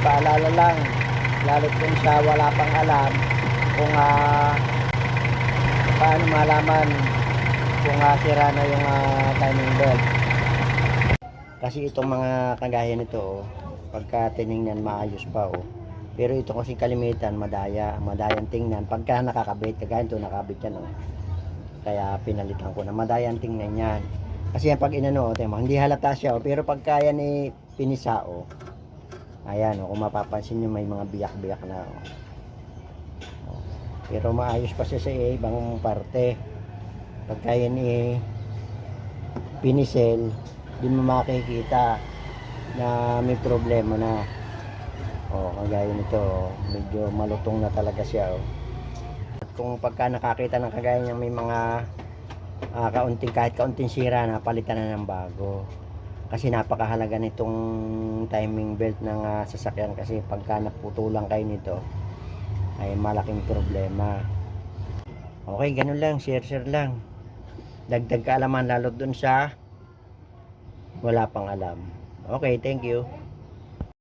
paalala lang lalo't kung siya wala pang alam kung ah, paano malaman kung ah, sira na yung ah, timing belt. Kasi itong mga kagaya nito oh, pagka tiningnan maayos pa oh. Pero ito kasi kalimitan madaya madayang tingnan. Pagka nakakabit kagaya ito nakabit yan oh. Kaya pinalitan ko na madayang tingnan yan. Kasi yan pag inano oh, tema, hindi halata siya oh, pero pagka yan eh pinisa oh ayan oh, kung mapapansin nyo may mga biyak-biyak na oh. Oh. pero maayos pa siya sa ibang parte pagka yan eh pinisel din mo makikita na may problema na oh kagaya nito oh, medyo malutong na talaga siya oh. At kung pagka nakakita ng kagaya niya may mga ah, kaunting kahit kaunting sira na palitan na ng bago kasi napakahalaga nitong timing belt ng ah, sasakyan. Kasi pagka naputulan kayo nito ay malaking problema. Okay ganun lang. Share share lang. Dagdag kaalaman lalo dun sa wala pang alam. Okay thank you